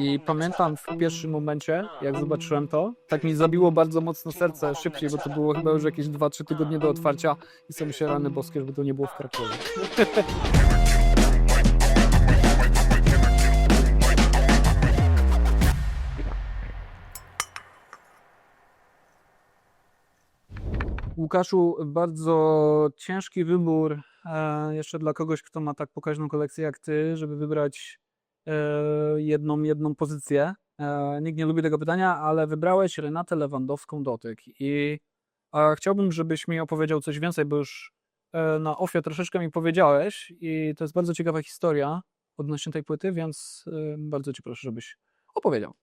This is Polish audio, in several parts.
I pamiętam w pierwszym momencie, jak zobaczyłem to, tak mi zabiło bardzo mocno serce szybciej, bo to było chyba już jakieś 2-3 tygodnie do otwarcia i sobie się rany boskie, żeby to nie było w Krakowie. Łukaszu, bardzo ciężki wybór e, jeszcze dla kogoś, kto ma tak pokaźną kolekcję jak ty, żeby wybrać jedną, jedną pozycję. E, nikt nie lubi tego pytania, ale wybrałeś Renatę Lewandowską Dotyk i chciałbym, żebyś mi opowiedział coś więcej, bo już e, na ofie troszeczkę mi powiedziałeś i to jest bardzo ciekawa historia odnośnie tej płyty, więc e, bardzo cię proszę, żebyś opowiedział.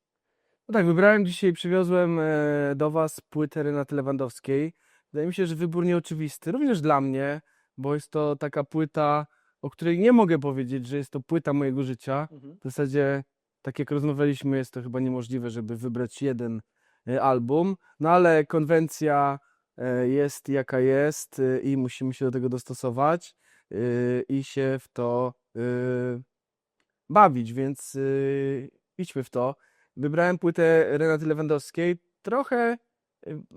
No tak, wybrałem dzisiaj, przywiozłem e, do Was płytę Renaty Lewandowskiej. Wydaje mi się, że wybór nieoczywisty, również dla mnie, bo jest to taka płyta, o której nie mogę powiedzieć, że jest to płyta mojego życia. W zasadzie, tak jak rozmawialiśmy, jest to chyba niemożliwe, żeby wybrać jeden e, album, no ale konwencja e, jest jaka jest e, i musimy się do tego dostosować e, i się w to e, bawić, więc e, idźmy w to. Wybrałem płytę Renaty Lewandowskiej trochę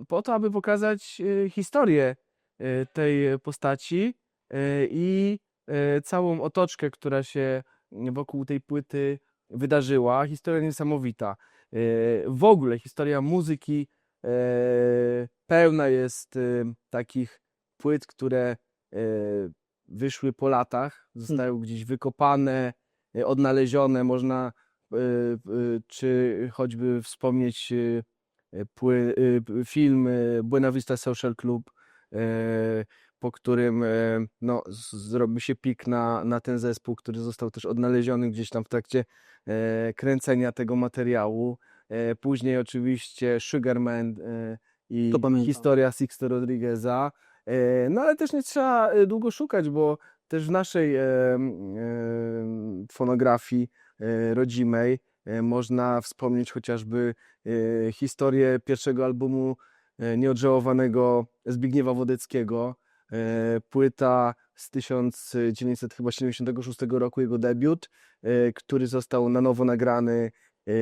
po to, aby pokazać historię tej postaci i całą otoczkę, która się wokół tej płyty wydarzyła. Historia niesamowita. Y, W ogóle historia muzyki y, pełna jest takich płyt, które wyszły po latach, zostały gdzieś wykopane, odnalezione. Można czy choćby wspomnieć film Buena Vista Social Club, po którym y, no, zrobi się pik na, na ten zespół, który został też odnaleziony gdzieś tam w trakcie e, kręcenia tego materiału. E, Później oczywiście Sugarman e, i historia Sixto Rodrigueza. E, No ale też nie trzeba e, długo szukać, bo też w naszej e, e, fonografii e, rodzimej e, można wspomnieć chociażby e, historię pierwszego albumu e, nieodżałowanego Zbigniewa Wodeckiego. E, Płyta z 1976 roku, jego debiut, e, który został na nowo nagrany e,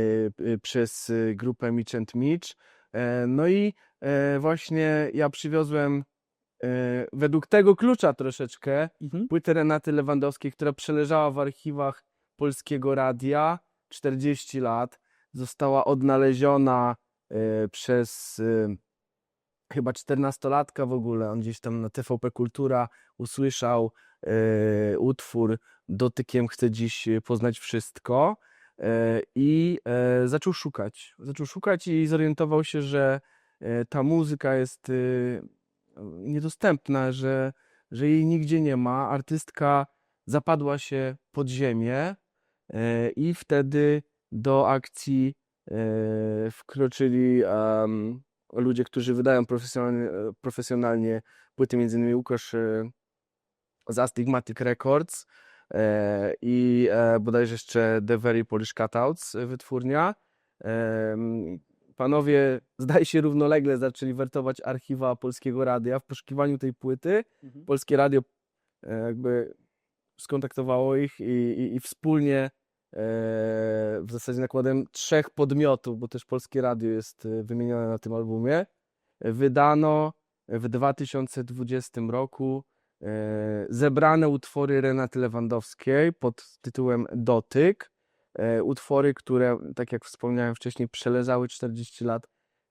przez grupę Mitch and Mitch. No i właśnie ja przywiozłem według tego klucza troszeczkę Mhm. płytę Renaty Lewandowskiej, która przeleżała w archiwach Polskiego Radia 40 lat. Została odnaleziona przez chyba 14-latka w ogóle. On gdzieś tam na TVP Kultura usłyszał e, utwór Dotykiem chcę dziś poznać wszystko e, i e, zaczął szukać. Zaczął szukać i zorientował się, że e, ta muzyka jest e, niedostępna, że, że jej nigdzie nie ma. Artystka zapadła się pod ziemię e, i wtedy do akcji e, wkroczyli ludzie, którzy wydają profesjonalnie, profesjonalnie płyty, między innymi Łukasz e, z Astigmatic Records e, i e, bodajże jeszcze The Very Polish Cutouts e, wytwórnia. Panowie, zdaje się, równolegle zaczęli wertować archiwa Polskiego Radia w poszukiwaniu tej płyty. Mhm. Polskie Radio e, jakby skontaktowało ich i, i, i wspólnie e, w zasadzie nakładem trzech podmiotów, bo też Polskie Radio jest e, wymienione na tym albumie, e, wydano w 2020 roku e, zebrane utwory Renaty Lewandowskiej pod tytułem Dotyk. E, Utwory, które, tak jak wspomniałem wcześniej, przeleżały 40 lat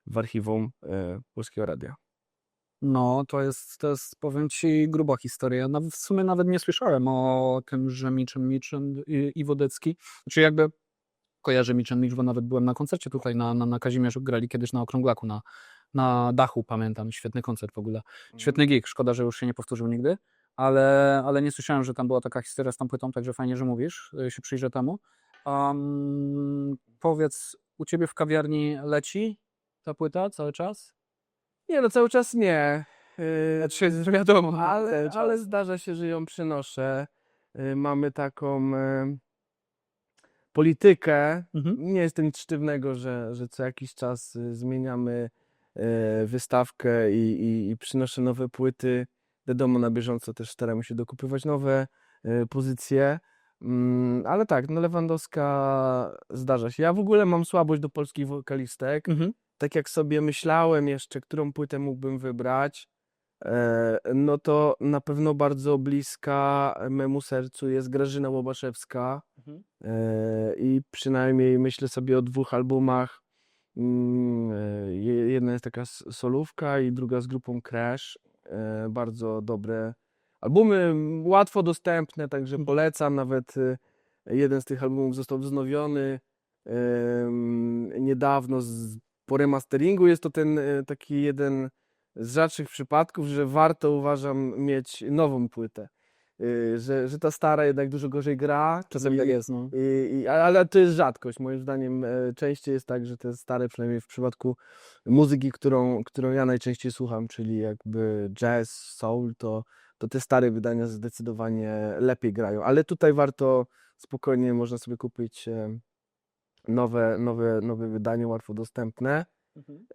w archiwum e, Polskiego Radia. No, to jest, to jest, powiem ci, gruba historia. Nawet, w sumie nawet nie słyszałem o tym, że Miczem Miczem i, i Wodecki. Znaczy jakby kojarzę Miczem Micz, bo nawet byłem na koncercie tutaj na, na, na Kazimierzu, grali kiedyś na Okrąglaku, na, na dachu, pamiętam. Świetny koncert w ogóle. Świetny gig, szkoda, że już się nie powtórzył nigdy, ale, ale nie słyszałem, że tam była taka historia z tą płytą, także fajnie, że mówisz, y, się przyjrzę temu. Um, powiedz, u ciebie w kawiarni leci ta płyta cały czas? Nie, no cały czas nie. Yy, Znaczy, wiadomo, ale, cały czas. ale zdarza się, że ją przynoszę. Yy, Mamy taką yy, politykę. Mhm. Nie jest to nic sztywnego, że, że co jakiś czas yy, zmieniamy yy, wystawkę i, i, i przynoszę nowe płyty. Wiadomo, na bieżąco też staramy się dokupywać nowe yy, pozycje. Mm, ale tak, no Lewandowska zdarza się. Ja w ogóle mam słabość do polskich wokalistek. Mhm. Tak jak sobie myślałem jeszcze, którą płytę mógłbym wybrać, e, no to na pewno bardzo bliska memu sercu jest Grażyna Łobaszewska. Mhm. E, I przynajmniej myślę sobie o dwóch albumach. Mm, e, je- Jedna jest taka solówka i druga z grupą Crash. E, Bardzo dobre albumy, łatwo dostępne, także Mhm. polecam. Nawet e, jeden z tych albumów został wznowiony niedawno z, po remasteringu. Jest to ten e, taki jeden z rzadszych przypadków, że warto uważam mieć nową płytę. Y, Że, że ta stara jednak dużo gorzej gra. Czasem i- tak jest, no. i, i, ale to jest rzadkość. Moim zdaniem e, częściej jest tak, że te stare, przynajmniej w przypadku muzyki, którą, którą ja najczęściej słucham, czyli jakby jazz, soul, to, to te stare wydania zdecydowanie lepiej grają. Ale tutaj warto spokojnie, można sobie kupić e, nowe, nowe, nowe wydanie, łatwo dostępne.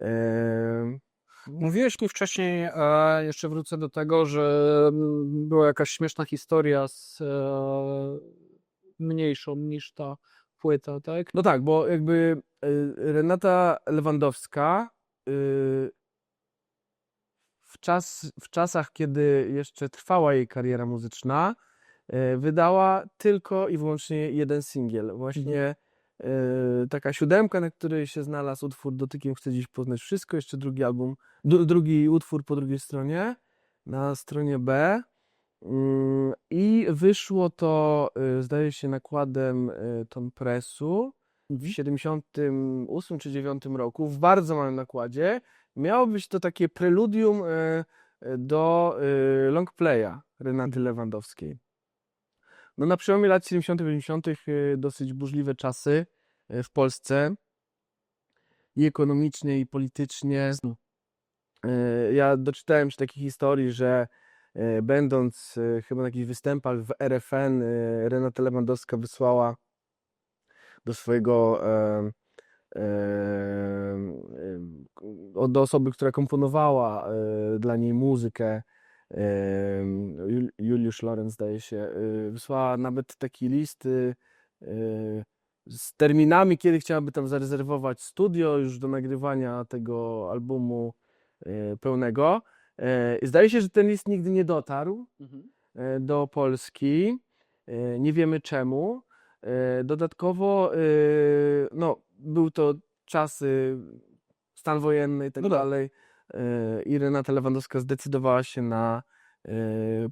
E, Mówiłeś mi wcześniej, e, jeszcze wrócę do tego, że mm, była jakaś śmieszna historia z e, mniejszą niż ta płyta, tak? No tak, bo jakby y, Renata Lewandowska y, w, czas, w czasach, kiedy jeszcze trwała jej kariera muzyczna, y, wydała tylko i wyłącznie jeden singiel. Właśnie y, taka siódemka, na której się znalazł utwór Dotykiem chcę dziś poznać wszystko, jeszcze drugi album, drugi utwór po drugiej stronie, na stronie B. Mm, I wyszło to, y, zdaje się, nakładem Ton Pressu w Mhm. 78 czy 9 roku, w bardzo małym nakładzie. Miało być to takie preludium do longplaya Renaty Mhm. Lewandowskiej. No na przełomie lat 70 80 y, dosyć burzliwe czasy y, w Polsce i ekonomicznie, i politycznie. Y, Ja doczytałem się takiej historii, że będąc chyba na jakichś występach w RFN, Renata Lewandowska wysłała do swojego do osoby, która komponowała dla niej muzykę, Juliusz Lorenz zdaje się, e, wysłała nawet taki list e, e, z terminami, kiedy chciałaby tam zarezerwować studio już do nagrywania tego albumu pełnego. E, i Zdaje się, że ten list nigdy nie dotarł e, do Polski. E, Nie wiemy czemu. Dodatkowo, no, był to czasy, stan wojenny i tak No tak. dalej. E, I Renata Lewandowska zdecydowała się na e,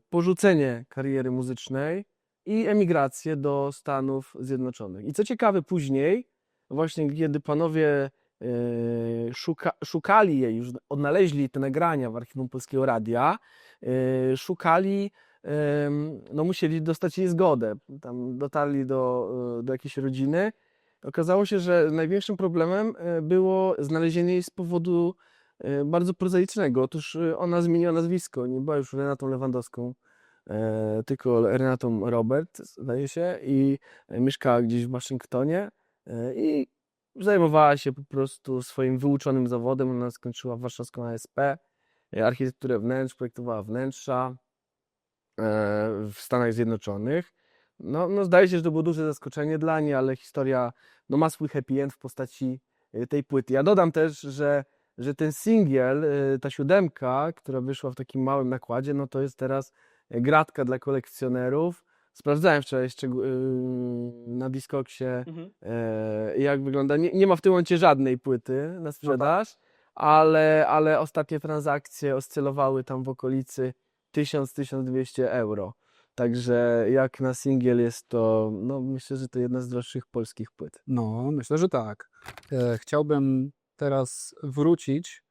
porzucenie kariery muzycznej i emigrację do Stanów Zjednoczonych. I co ciekawe, później, właśnie kiedy panowie e, szuka, szukali jej, już odnaleźli te nagrania w archiwum Polskiego Radia, e, szukali no musieli dostać jej zgodę. Tam dotarli do, e, do jakiejś rodziny. Okazało się, że największym problemem e, było znalezienie jej z powodu e, bardzo prozaicznego. Otóż e, ona zmieniła nazwisko, nie była już Renatą Lewandowską, e, tylko Renatą Robert, zdaje się, i e, mieszkała gdzieś w Waszyngtonie e, i zajmowała się po prostu swoim wyuczonym zawodem. Ona skończyła warszawską ASP, e, architekturę wnętrz, projektowała wnętrza e, w Stanach Zjednoczonych. No, no zdaje się, że to było duże zaskoczenie dla niej, ale historia no, ma swój happy end w postaci e, tej płyty. Ja dodam też, że, że ten singiel, e, ta siódemka, która wyszła w takim małym nakładzie, no to jest teraz e, gratka dla kolekcjonerów. Sprawdzałem wczoraj szczegół- yy, na Discogsie, e, jak wygląda. Nie, nie ma w tym momencie żadnej płyty na sprzedaż, ale, ale ostatnie transakcje oscylowały tam w okolicy 1000-1200 euro. Także jak na singiel jest to, no myślę, że to jedna z droższych polskich płyt. No, myślę, że tak. E, chciałbym teraz wrócić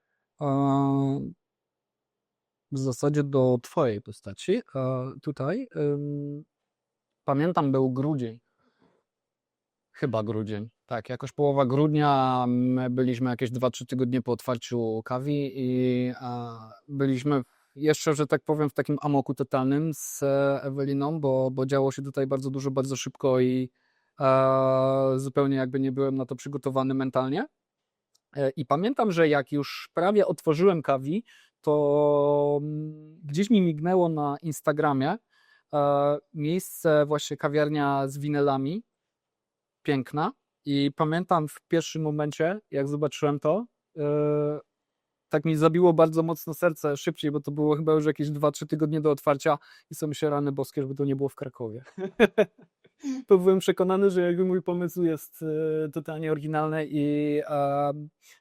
w zasadzie do twojej postaci. Tutaj pamiętam, był grudzień. Chyba grudzień. Tak, jakoś połowa grudnia. My byliśmy jakieś 2-3 tygodnie po otwarciu kawi i byliśmy jeszcze, że tak powiem, w takim amoku totalnym z Eweliną, bo, bo działo się tutaj bardzo dużo, bardzo szybko i zupełnie jakby nie byłem na to przygotowany mentalnie. E, I pamiętam, że jak już prawie otworzyłem kawi, to mm, gdzieś mi mignęło na Instagramie e, miejsce, właśnie kawiarnia z winylami, piękna. I pamiętam w pierwszym momencie, jak zobaczyłem to, e, tak mi zabiło bardzo mocno serce szybciej, bo to było chyba już jakieś 2-3 tygodnie do otwarcia i są się rany boskie, żeby to nie było w Krakowie. to byłem przekonany, że jakby mój pomysł jest e, totalnie oryginalny i e,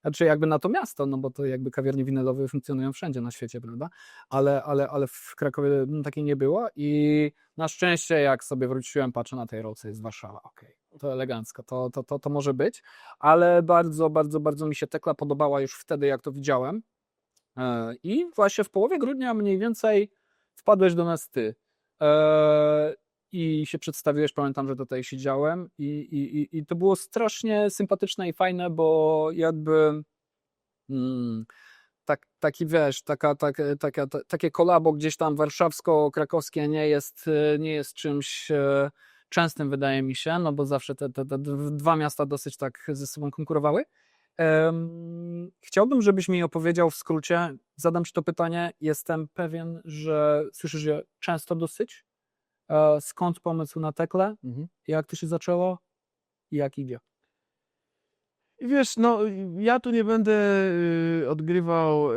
znaczy jakby na to miasto, no bo to jakby kawiarnie winylowe funkcjonują wszędzie na świecie, prawda? Ale, ale, ale w Krakowie mm, takiej nie było i na szczęście jak sobie wróciłem, patrzę na tej rolce, jest Warszawa, okej, to elegancko, to, to, to, to może być, ale bardzo, bardzo, bardzo mi się Tekla podobała już wtedy, jak to widziałem E, i właśnie w połowie grudnia mniej więcej wpadłeś do nas ty. I się przedstawiłeś, pamiętam, że tutaj siedziałem i, i, i- to było strasznie sympatyczne i fajne, bo jakby mm, tak, taki wiesz, taka, tak, taka, ta, takie kolabo gdzieś tam warszawsko-krakowskie nie jest, e, nie jest czymś e, częstym, wydaje mi się, no bo zawsze te, te, te dwa miasta dosyć tak ze sobą konkurowały. Em, Chciałbym, żebyś mi opowiedział w skrócie, zadam ci to pytanie, jestem pewien, że słyszysz je często dosyć, skąd pomysł na tekle, Mhm. jak to się zaczęło i jak idzie. I wiesz, no ja tu nie będę y, odgrywał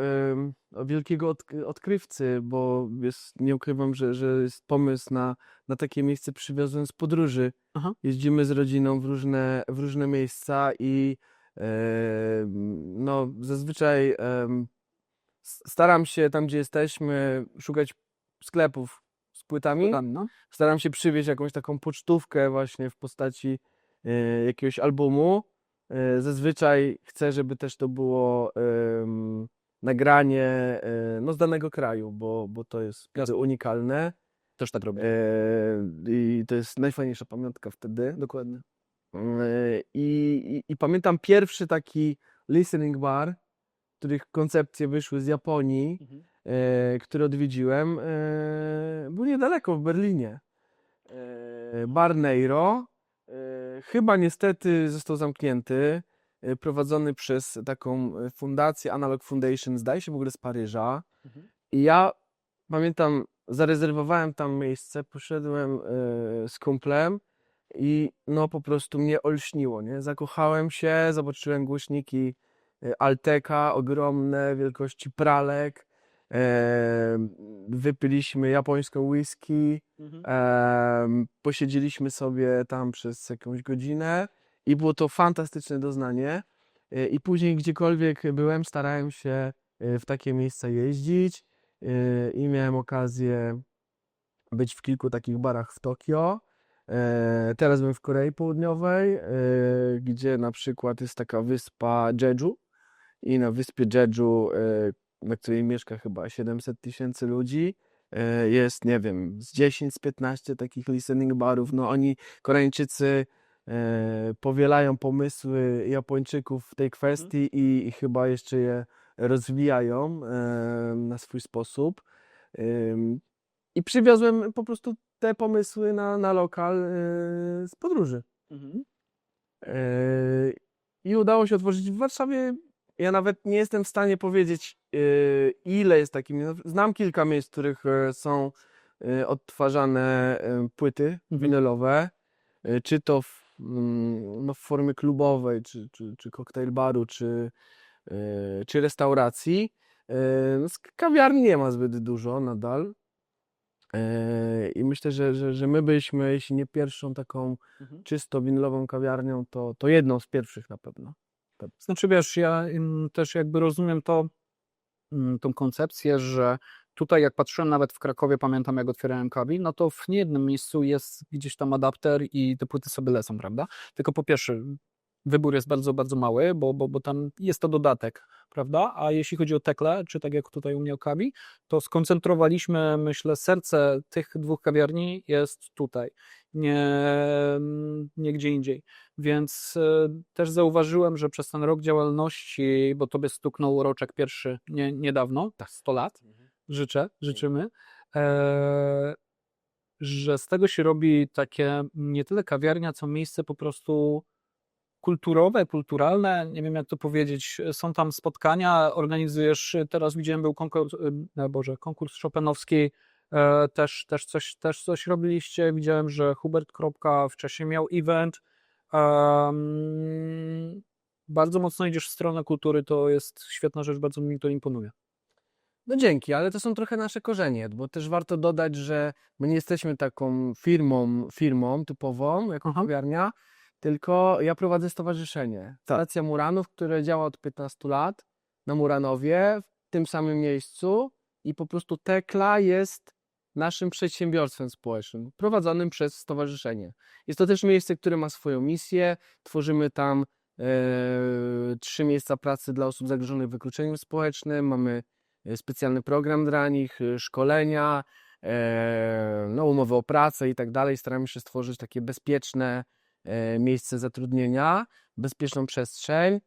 wielkiego od, odkrywcy, bo jest, nie ukrywam, że, że jest pomysł na, na takie miejsce przywiozłem z podróży. Aha. Jeździmy z rodziną w różne, w różne miejsca i no zazwyczaj staram się tam, gdzie jesteśmy, szukać sklepów płytami. Tam, no. Staram się przywieźć jakąś taką pocztówkę właśnie w postaci e, jakiegoś albumu. E, Zazwyczaj chcę, żeby też to było nagranie e, no, z danego kraju, bo, bo to jest bardzo unikalne Też tak robię. i to jest najfajniejsza pamiątka wtedy. Dokładnie. I, i, pamiętam pierwszy taki listening bar, których koncepcje wyszły z Japonii e, który odwiedziłem, e, był niedaleko w Berlinie. E, bar Neiro. E, chyba niestety został zamknięty, e, prowadzony przez taką e, fundację Analog Foundation, zdaje się w ogóle z Paryża. Mhm. I ja pamiętam, zarezerwowałem tam miejsce, poszedłem e, z kumplem i no po prostu mnie olśniło, nie? Zakochałem się, zobaczyłem głośniki e, Alteka, ogromne, wielkości pralek. E, wypiliśmy japońską whisky, em, posiedzieliśmy sobie tam przez jakąś godzinę i było to fantastyczne doznanie. E, I później gdziekolwiek byłem, starałem się e, w takie miejsca jeździć e, i miałem okazję być w kilku takich barach w Tokio. E, Teraz byłem w Korei Południowej, e, gdzie na przykład jest taka wyspa Jeju i na wyspie Jeju, e, na której mieszka chyba 700 tysięcy ludzi, e, jest, nie wiem, z 10, z 15 takich listening barów. No oni, Koreańczycy, e, powielają pomysły Japończyków w tej kwestii i, i chyba jeszcze je rozwijają e, na swój sposób. I przywiozłem po prostu te pomysły na, na lokal z podróży. E, I udało się otworzyć w Warszawie. Ja nawet nie jestem w stanie powiedzieć, e, ile jest takich. miejsc. Znam kilka miejsc, w których e, są e, odtwarzane płyty Mhm. winylowe, czy to w, mm, no, w formie klubowej, czy, czy, czy koktajl baru, czy, czy restauracji. No, z kawiarni nie ma zbyt dużo nadal. I myślę, że, że, że my byliśmy, jeśli nie pierwszą taką czysto winylową kawiarnią, to, to jedną z pierwszych na pewno. Znaczy wiesz, ja też jakby rozumiem to, ym, tą koncepcję, że tutaj jak patrzyłem nawet w Krakowie, pamiętam jak otwierałem kabin, no to w niejednym miejscu jest gdzieś tam adapter i te płyty sobie lecą, prawda? Tylko po pierwsze, wybór jest bardzo, bardzo mały, bo, bo, bo tam jest to dodatek, prawda? A jeśli chodzi o tekle, czy tak jak tutaj u mnie o kawi, to skoncentrowaliśmy, myślę, serce tych dwóch kawiarni jest tutaj, nie, nie gdzie indziej. Więc e, też zauważyłem, że przez ten rok działalności, bo tobie stuknął roczek pierwszy nie, niedawno, tak 100 lat, życzę, życzymy, e, że z tego się robi takie nie tyle kawiarnia, co miejsce po prostu kulturowe, kulturalne, nie wiem jak to powiedzieć, są tam spotkania, organizujesz, teraz widziałem był konkurs, e, Boże, konkurs Chopinowski e, też, też, coś, też coś robiliście. Widziałem, że Hubert Kropka wcześniej miał event. Em, bardzo mocno idziesz w stronę kultury, to jest świetna rzecz, bardzo mi to imponuje. No dzięki, ale to są trochę nasze korzenie, bo też warto dodać, że my nie jesteśmy taką firmą, firmą typową, jako Aha. kawiarnia, tylko ja prowadzę stowarzyszenie. Stacja Muranów, które działa od 15 lat na Muranowie, w tym samym miejscu i po prostu Tekla jest naszym przedsiębiorstwem społecznym, prowadzonym przez stowarzyszenie. Jest to też miejsce, które ma swoją misję. Tworzymy tam e, trzy miejsca pracy dla osób zagrożonych wykluczeniem społecznym. Mamy e, specjalny program dla nich, e, szkolenia, e, no, umowy o pracę i tak dalej. Staramy się stworzyć takie bezpieczne miejsce zatrudnienia, bezpieczną przestrzeń.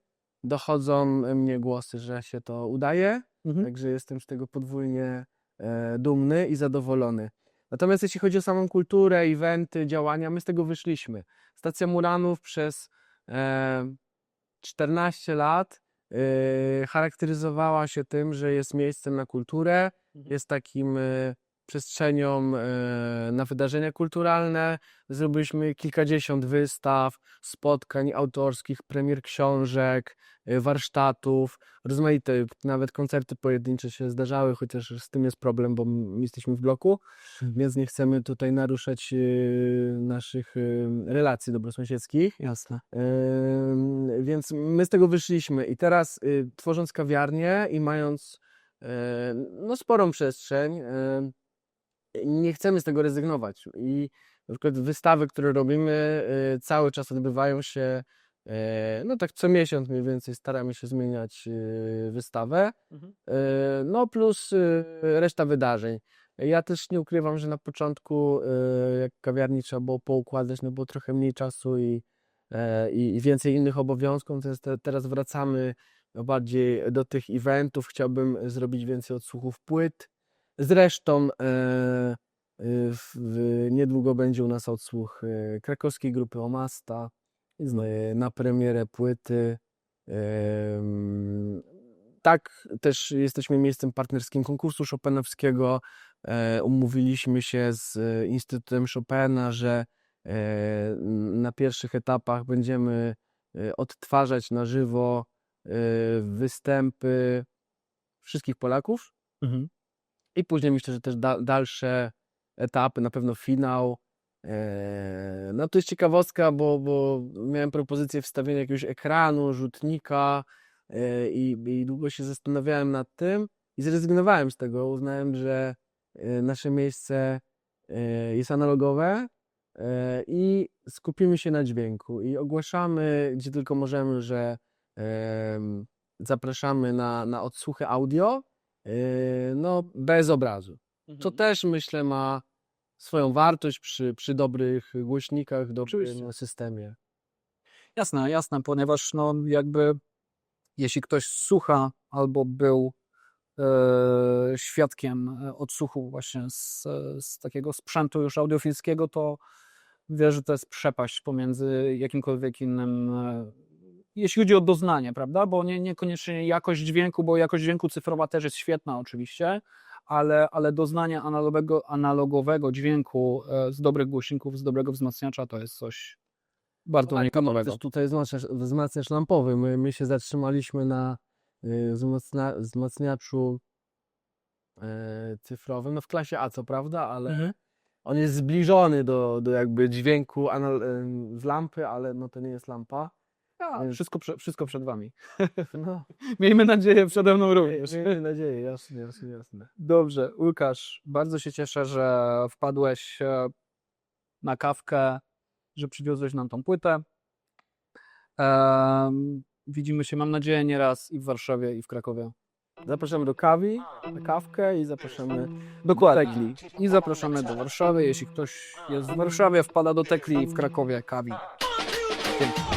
Dochodzą mnie głosy, że się to udaje, Mhm. także jestem z tego podwójnie e, dumny i zadowolony. Natomiast jeśli chodzi o samą kulturę, eventy, działania, my z tego wyszliśmy. Stacja Muranów przez e, 14 lat e, charakteryzowała się tym, że jest miejscem na kulturę, Mhm. jest takim e, przestrzenią e, na wydarzenia kulturalne. Zrobiliśmy kilkadziesiąt wystaw, spotkań autorskich, premier książek, e, warsztatów, rozmaite, nawet koncerty pojedyncze się zdarzały, chociaż z tym jest problem, bo m- jesteśmy w bloku, więc nie chcemy tutaj naruszać e, naszych relacji dobrosąsiedzkich. Jasne. Więc my z tego wyszliśmy i teraz tworząc kawiarnię i mając no, sporą przestrzeń, nie chcemy z tego rezygnować. I na przykład wystawy, które robimy, y, cały czas odbywają się, y, no tak co miesiąc mniej więcej staramy się zmieniać y, wystawę. Mhm. No plus reszta wydarzeń. Ja też nie ukrywam, że na początku jak kawiarni trzeba było poukładać, no było trochę mniej czasu i, e, i i więcej innych obowiązków. Teraz, te- teraz wracamy bardziej do tych eventów. Chciałbym zrobić więcej odsłuchów płyt. Zresztą e, y, w, w, niedługo będzie u nas odsłuch e, krakowskiej grupy Omasta e, na premierę płyty. Tak, też jesteśmy miejscem partnerskim konkursu Chopinowskiego. E, Umówiliśmy się z e, Instytutem Chopina, że e, na pierwszych etapach będziemy e, odtwarzać na żywo e, występy wszystkich Polaków. Mhm. I później myślę, że też da, dalsze etapy, na pewno finał. Eee, No to jest ciekawostka, bo, bo miałem propozycję wstawienia jakiegoś ekranu, rzutnika e, i, i długo się zastanawiałem nad tym i zrezygnowałem z tego. Uznałem, że e, nasze miejsce e, jest analogowe e, i skupimy się na dźwięku i ogłaszamy, gdzie tylko możemy, że em, zapraszamy na, na odsłuchy audio, e, no bez obrazu. To Mhm. też myślę ma swoją wartość przy, przy dobrych głośnikach, dobrym Oczywiście. systemie. Jasne, jasne, ponieważ no jakby jeśli ktoś słucha albo był e, świadkiem e, odsłuchu właśnie z, z takiego sprzętu już audiofilskiego, to wie, że to jest przepaść pomiędzy jakimkolwiek innym, jeśli chodzi o doznanie, prawda? Bo nie, niekoniecznie jakość dźwięku, bo jakość dźwięku cyfrowa też jest świetna oczywiście, ale, ale doznanie analogowego, analogowego dźwięku e, z dobrych głośników, z dobrego wzmacniacza to jest coś bardzo unikatowego. Też tutaj wzmacniacz, wzmacniacz lampowy. My, my się zatrzymaliśmy na y, wzmacnia, wzmacniaczu e, cyfrowym, no w klasie A co prawda, ale Mhm. on jest zbliżony do, do jakby dźwięku anal, em, z lampy, ale no to nie jest lampa. A, Więc- wszystko, wszystko przed wami. No, Miejmy nadzieję przede mną również. miejmy nadzieję, jasne, jasne, jasne. Dobrze, Łukasz, bardzo się cieszę, że wpadłeś e, na kawkę, że przywiozłeś nam tą płytę. Em, widzimy się, mam nadzieję, nieraz i w Warszawie, i w Krakowie. Zapraszamy do kawy, na kawkę i zapraszamy Dokładnie. Tekli. I zapraszamy do Warszawy. Jeśli ktoś jest w Warszawie, wpada do Tekli, w Krakowie, kawi. Dzięki.